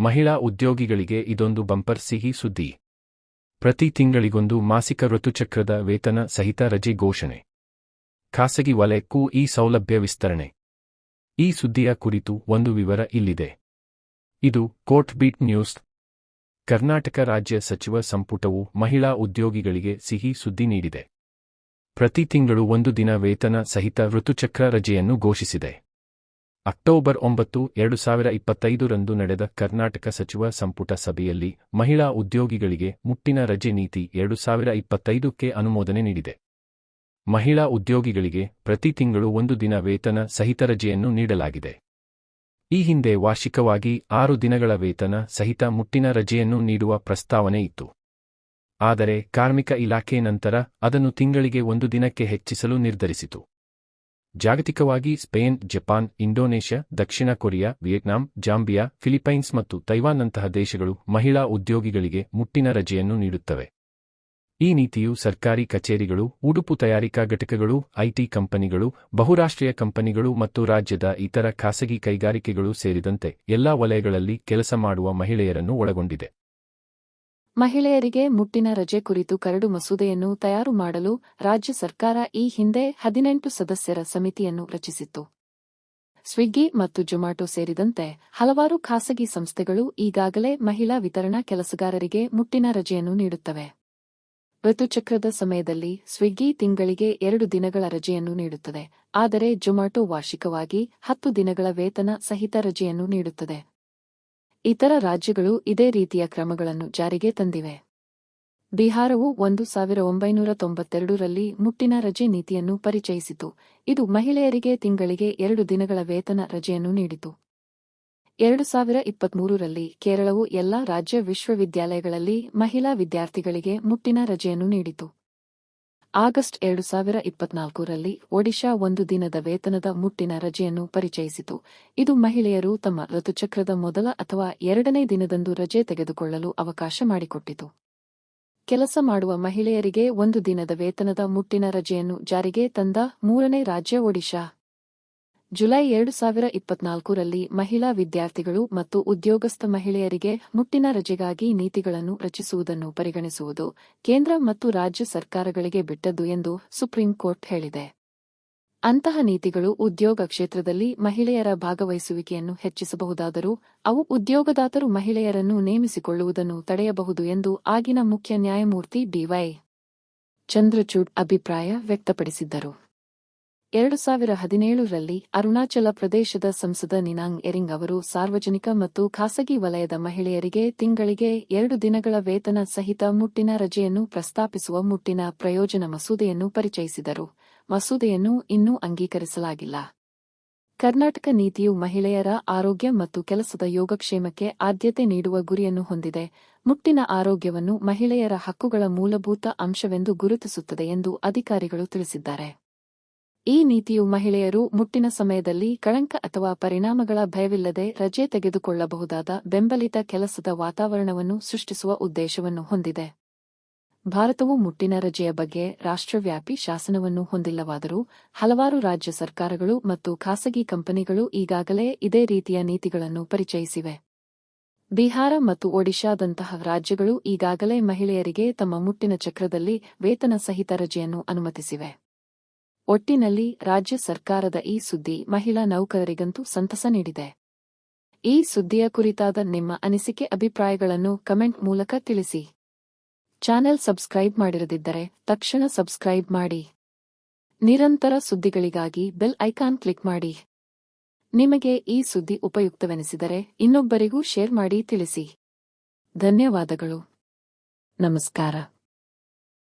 ಮಹಿಳಾ ಉದ್ಯೋಗಿಗಳಿಗೆ ಇದೊಂದು ಬಂಪರ್ ಸಿಹಿ ಸುದ್ದಿ. ಪ್ರತಿ ತಿಂಗಳಿಗೊಂದು ಮಾಸಿಕ ಋತುಚಕ್ರದ ವೇತನ ಸಹಿತ ರಜೆ ಘೋಷಣೆ. ಖಾಸಗಿ ವಲಯಕ್ಕೂ ಈ ಸೌಲಭ್ಯ ವಿಸ್ತರಣೆ. ಈ ಸುದ್ದಿಯ ಕುರಿತು ಒಂದು ವಿವರ ಇಲ್ಲಿದೆ. ಇದು ಕೋರ್ಟ್ ಬೀಟ್ ನ್ಯೂಸ್. ಕರ್ನಾಟಕ ರಾಜ್ಯ ಸಚಿವ ಸಂಪುಟವು ಮಹಿಳಾ ಉದ್ಯೋಗಿಗಳಿಗೆ ಸಿಹಿ ಸುದ್ದಿ ನೀಡಿದೆ. ಪ್ರತಿ ತಿಂಗಳು ಒಂದು ದಿನ ವೇತನ ಸಹಿತ ಋತುಚಕ್ರ ರಜೆಯನ್ನು ಘೋಷಿಸಿದೆ. ಅಕ್ಟೋಬರ್ ಒಂಬತ್ತು, ಎರಡು ಸಾವಿರ ಇಪ್ಪತ್ತೈದರಂದು ನಡೆದ ಕರ್ನಾಟಕ ಸಚಿವ ಸಂಪುಟ ಸಭೆಯಲ್ಲಿ ಮಹಿಳಾ ಉದ್ಯೋಗಿಗಳಿಗೆ ಮುಟ್ಟಿನ ರಜೆ ನೀತಿ ಎರಡು ಸಾವಿರ ಇಪ್ಪತ್ತೈದಕ್ಕೆ ಅನುಮೋದನೆ ನೀಡಿದೆ. ಮಹಿಳಾ ಉದ್ಯೋಗಿಗಳಿಗೆ ಪ್ರತಿ ತಿಂಗಳು ಒಂದು ದಿನ ವೇತನ ಸಹಿತ ರಜೆಯನ್ನು ನೀಡಲಾಗಿದೆ. ಈ ಹಿಂದೆ ವಾರ್ಷಿಕವಾಗಿ ಆರು ದಿನಗಳ ವೇತನ ಸಹಿತ ಮುಟ್ಟಿನ ರಜೆಯನ್ನು ನೀಡುವ ಪ್ರಸ್ತಾವನೆ ಇತ್ತು. ಆದರೆ ಕಾರ್ಮಿಕ ಇಲಾಖೆ ನಂತರ ಅದನ್ನು ತಿಂಗಳಿಗೆ ಒಂದು ದಿನಕ್ಕೆ ಹೆಚ್ಚಿಸಲು ನಿರ್ಧರಿಸಿತು. ಜಾಗತಿಕವಾಗಿ ಸ್ಪೇನ್, ಜಪಾನ್, ಇಂಡೋನೇಷ್ಯಾ, ದಕ್ಷಿಣ ಕೊರಿಯಾ, ವಿಯೆಟ್ನಾಂ, ಜಾಂಬಿಯಾ, ಫಿಲಿಪೈನ್ಸ್ ಮತ್ತು ತೈವಾನ್ನಂತಹ ದೇಶಗಳು ಮಹಿಳಾ ಉದ್ಯೋಗಿಗಳಿಗೆ ಮುಟ್ಟಿನ ರಜೆಯನ್ನು ನೀಡುತ್ತವೆ. ಈ ನೀತಿಯು ಸರ್ಕಾರಿ ಕಚೇರಿಗಳು, ಉಡುಪು ತಯಾರಿಕಾ ಘಟಕಗಳು ಐಟಿ ಕಂಪನಿಗಳು, ಬಹುರಾಷ್ಟ್ರೀಯ ಕಂಪನಿಗಳು ಮತ್ತು ರಾಜ್ಯದ ಇತರ ಖಾಸಗಿ ಕೈಗಾರಿಕೆಗಳು ಸೇರಿದಂತೆ ಎಲ್ಲಾ ವಲಯಗಳಲ್ಲಿ ಕೆಲಸ ಮಾಡುವ ಮಹಿಳೆಯರನ್ನು ಒಳಗೊಂಡಿದೆ. ಮಹಿಳೆಯರಿಗೆ ಮುಟ್ಟಿನ ರಜೆ ಕುರಿತು ಕರಡು ಮಸೂದೆಯನ್ನು ತಯಾರು ಮಾಡಲು ರಾಜ್ಯ ಸರ್ಕಾರ ಈ ಹಿಂದೆ ಹದಿನೆಂಟು ಸದಸ್ಯರ ಸಮಿತಿಯನ್ನು ರಚಿಸಿತ್ತು. ಸ್ವಿಗ್ಗಿ ಮತ್ತು ಜೊಮ್ಯಾಟೊ ಸೇರಿದಂತೆ ಹಲವಾರು ಖಾಸಗಿ ಸಂಸ್ಥೆಗಳು ಈಗಾಗಲೇ ಮಹಿಳಾ ವಿತರಣಾ ಕೆಲಸಗಾರರಿಗೆ ಮುಟ್ಟಿನ ರಜೆಯನ್ನು ನೀಡುತ್ತವೆ. ಋತುಚಕ್ರದ ಸಮಯದಲ್ಲಿ ಸ್ವಿಗ್ಗಿ ತಿಂಗಳಿಗೆ ಎರಡು ದಿನಗಳ ರಜೆಯನ್ನು ನೀಡುತ್ತದೆ, ಆದರೆ ಜೊಮ್ಯಾಟೊ ವಾರ್ಷಿಕವಾಗಿ ಹತ್ತು ದಿನಗಳ ವೇತನ ಸಹಿತ ರಜೆಯನ್ನು ನೀಡುತ್ತದೆ. ಇತರ ರಾಜ್ಯಗಳು ಇದೇ ರೀತಿಯ ಕ್ರಮಗಳನ್ನು ಜಾರಿಗೆ ತಂದಿವೆ. ಬಿಹಾರವು ಒಂದು ಸಾವಿರ ಒಂಬೈನೂರ ತೊಂಬತ್ತೆರಡರಲ್ಲಿ ಮುಟ್ಟಿನ ರಜೆ ನೀತಿಯನ್ನು ಪರಿಚಯಿಸಿತು. ಇದು ಮಹಿಳೆಯರಿಗೆ ತಿಂಗಳಿಗೆ ಎರಡು ದಿನಗಳ ವೇತನ ರಜೆಯನ್ನು ನೀಡಿತು. ಎರಡು ಸಾವಿರ ಇಪ್ಪತ್ಮೂರರಲ್ಲಿ ಕೇರಳವು ಎಲ್ಲಾ ರಾಜ್ಯ ವಿಶ್ವವಿದ್ಯಾಲಯಗಳಲ್ಲಿ ಮಹಿಳಾ ವಿದ್ಯಾರ್ಥಿಗಳಿಗೆ ಮುಟ್ಟಿನ ರಜೆಯನ್ನು ನೀಡಿತು. ಆಗಸ್ಟ್ ಎರಡು ಸಾವಿರ ಇಪ್ಪತ್ನಾಲ್ಕರಲ್ಲಿ ಒಡಿಶಾ ಒಂದು ದಿನದ ವೇತನದ ಮುಟ್ಟಿನ ರಜೆಯನ್ನು ಪರಿಚಯಿಸಿತು. ಇದು ಮಹಿಳೆಯರು ತಮ್ಮ ಋತುಚಕ್ರದ ಮೊದಲ ಅಥವಾ ಎರಡನೇ ದಿನದಂದು ರಜೆ ತೆಗೆದುಕೊಳ್ಳಲು ಅವಕಾಶ ಮಾಡಿಕೊಟ್ಟಿತು. ಕೆಲಸ ಮಾಡುವ ಮಹಿಳೆಯರಿಗೆ ಒಂದು ದಿನದ ವೇತನದ ಮುಟ್ಟಿನ ರಜೆಯನ್ನು ಜಾರಿಗೆ ತಂದ ಮೂರನೇ ರಾಜ್ಯ ಒಡಿಶಾ. ಜುಲೈ ಎರಡು ಸಾವಿರ ಇಪ್ಪತ್ನಾಲ್ಕರಲ್ಲಿ ಮಹಿಳಾ ವಿದ್ಯಾರ್ಥಿಗಳು ಮತ್ತು ಉದ್ಯೋಗಸ್ಥ ಮಹಿಳೆಯರಿಗೆ ಮುಟ್ಟಿನ ರಜೆಗಾಗಿ ನೀತಿಗಳನ್ನು ರಚಿಸುವುದನ್ನು ಪರಿಗಣಿಸುವುದು ಕೇಂದ್ರ ಮತ್ತು ರಾಜ್ಯ ಸರ್ಕಾರಗಳಿಗೆ ಬಿಟ್ಟದ್ದು ಎಂದು ಸುಪ್ರೀಂ ಕೋರ್ಟ್ ಹೇಳಿದೆ. ಅಂತಹ ನೀತಿಗಳು ಉದ್ಯೋಗ ಕ್ಷೇತ್ರದಲ್ಲಿ ಮಹಿಳೆಯರ ಭಾಗವಹಿಸುವಿಕೆಯನ್ನು ಹೆಚ್ಚಿಸಬಹುದಾದರೂ ಅವು ಉದ್ಯೋಗದಾತರು ಮಹಿಳೆಯರನ್ನು ನೇಮಿಸಿಕೊಳ್ಳುವುದನ್ನು ತಡೆಯಬಹುದು ಎಂದು ಆಗಿನ ಮುಖ್ಯ ನ್ಯಾಯಮೂರ್ತಿ ಡಿವೈ ಚಂದ್ರಚೂಡ್ ಅಭಿಪ್ರಾಯ ವ್ಯಕ್ತಪಡಿಸಿದ್ದರು. ಎರಡು ಸಾವಿರ ಹದಿನೇಳರಲ್ಲಿ ಅರುಣಾಚಲ ಪ್ರದೇಶದ ಸಂಸದ ನಿನಾಂಗ್ ಎರಿಂಗ್ ಅವರು ಸಾರ್ವಜನಿಕ ಮತ್ತು ಖಾಸಗಿ ವಲಯದ ಮಹಿಳೆಯರಿಗೆ ತಿಂಗಳಿಗೆ ಎರಡು ದಿನಗಳ ವೇತನ ಸಹಿತ ಮುಟ್ಟಿನ ರಜೆಯನ್ನು ಪ್ರಸ್ತಾಪಿಸುವ ಮುಟ್ಟಿನ ಪ್ರಯೋಜನ ಮಸೂದೆಯನ್ನು ಪರಿಚಯಿಸಿದರು. ಮಸೂದೆಯನ್ನು ಇನ್ನೂ ಅಂಗೀಕರಿಸಲಾಗಿಲ್ಲ. ಕರ್ನಾಟಕ ನೀತಿಯು ಮಹಿಳೆಯರ ಆರೋಗ್ಯ ಮತ್ತು ಕೆಲಸದ ಯೋಗಕ್ಷೇಮಕ್ಕೆ ಆದ್ಯತೆ ನೀಡುವ ಗುರಿಯನ್ನು ಹೊಂದಿದೆ. ಮುಟ್ಟಿನ ಆರೋಗ್ಯವನ್ನು ಮಹಿಳೆಯರ ಹಕ್ಕುಗಳ ಮೂಲಭೂತ ಅಂಶವೆಂದು ಗುರುತಿಸುತ್ತದೆ ಎಂದು ಅಧಿಕಾರಿಗಳು ತಿಳಿಸಿದ್ದಾರೆ. ಈ ನೀತಿಯು ಮಹಿಳೆಯರು ಮುಟ್ಟಿನ ಸಮಯದಲ್ಲಿ ಕಳಂಕ ಅಥವಾ ಪರಿಣಾಮಗಳ ಭಯವಿಲ್ಲದೆ ರಜೆ ತೆಗೆದುಕೊಳ್ಳಬಹುದಾದ ಬೆಂಬಲಿತ ಕೆಲಸದ ವಾತಾವರಣವನ್ನು ಸೃಷ್ಟಿಸುವ ಉದ್ದೇಶವನ್ನು ಹೊಂದಿದೆ. ಭಾರತವು ಮುಟ್ಟಿನ ರಜೆಯ ಬಗ್ಗೆ ರಾಷ್ಟ್ರವ್ಯಾಪಿ ಶಾಸನವನ್ನು ಹೊಂದಿಲ್ಲವಾದರೂ ಹಲವಾರು ರಾಜ್ಯ ಸರ್ಕಾರಗಳು ಮತ್ತು ಖಾಸಗಿ ಕಂಪನಿಗಳು ಈಗಾಗಲೇ ಇದೇ ರೀತಿಯ ನೀತಿಗಳನ್ನು ಪರಿಚಯಿಸಿವೆ. ಬಿಹಾರ ಮತ್ತು ಒಡಿಶಾದಂತಹ ರಾಜ್ಯಗಳು ಈಗಾಗಲೇ ಮಹಿಳೆಯರಿಗೆ ತಮ್ಮ ಮುಟ್ಟಿನ ಚಕ್ರದಲ್ಲಿ ವೇತನ ಸಹಿತ ರಜೆಯನ್ನು ಅನುಮತಿಸಿವೆ. ಒಟ್ಟಿನಲ್ಲಿ ರಾಜ್ಯ ಸರ್ಕಾರದ ಈ ಸುದ್ದಿ ಮಹಿಳಾ ನೌಕರರಿಗಂತೂ ಸಂತಸ ನೀಡಿದೆ. ಈ ಸುದ್ದಿಯ ಕುರಿತಾದ ನಿಮ್ಮ ಅನಿಸಿಕೆ ಅಭಿಪ್ರಾಯಗಳನ್ನು ಕಮೆಂಟ್ ಮೂಲಕ ತಿಳಿಸಿ. ಚಾನೆಲ್ ಸಬ್ಸ್ಕ್ರೈಬ್ ಮಾಡಿರದಿದ್ದರೆ ತಕ್ಷಣ ಸಬ್ಸ್ಕ್ರೈಬ್ ಮಾಡಿ. ನಿರಂತರ ಸುದ್ದಿಗಳಿಗಾಗಿ ಬೆಲ್ ಐಕಾನ್ ಕ್ಲಿಕ್ ಮಾಡಿ. ನಿಮಗೆ ಈ ಸುದ್ದಿ ಉಪಯುಕ್ತವೆನಿಸಿದರೆ ಇನ್ನೊಬ್ಬರಿಗೂ ಶೇರ್ ಮಾಡಿ ತಿಳಿಸಿ. ಧನ್ಯವಾದಗಳು. ನಮಸ್ಕಾರ.